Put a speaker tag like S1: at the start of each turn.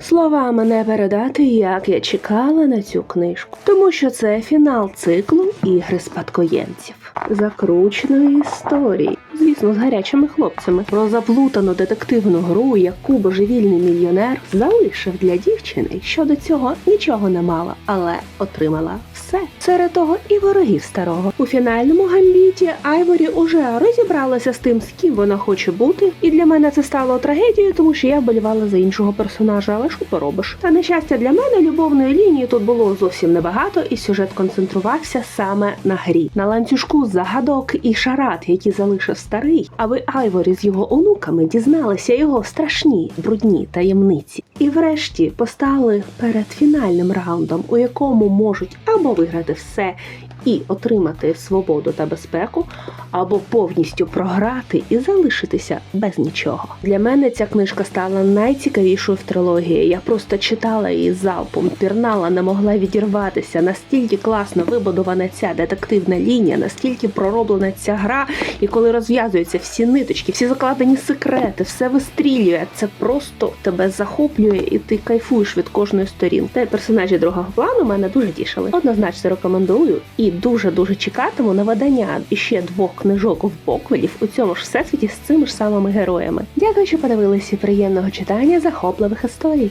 S1: Словами не передати, як я чекала на цю книжку, тому що це фінал циклу ігри спадкоємців, закрученої історії, звісно, з гарячими хлопцями про заплутану детективну гру, яку божевільний мільйонер залишив для дівчини, що до цього нічого не мала, але отримала все. Серед того і ворогів старого. У фінальному гамбіті Айворі уже розібралася з тим, з ким вона хоче бути, і для мене це стало трагедією, тому що я вболівала за іншого персонажа, але що поробиш? Та на щастя для мене любовної лінії тут було зовсім небагато, і сюжет концентрувався саме на грі, на ланцюжку загадок і шарат, які залишив старий, аби Айворі з його онуками дізналися його страшні брудні таємниці. І врешті постали перед фінальним раундом, у якому можуть або виграти все і отримати свободу та безпеку, або повністю програти і залишитися без нічого. Для мене ця книжка стала найцікавішою в трилогії. Я просто читала її залпом, пірнала, не могла відірватися. Настільки класно вибудована ця детективна лінія, настільки пророблена ця гра, і коли розв'язуються всі ниточки, всі закладені секрети, все вистрілює. Це просто тебе захоплює, і ти кайфуєш від кожної сторінки. Та й персонажі другого плану мене дуже тішили. Однозначно рекомендую і дуже дуже чекатиму на видання іще двох книжок в боквелів у цьому ж всесвіті з цими ж самими героями. Дякую, що подивилися. Приємного читання захопливих історій.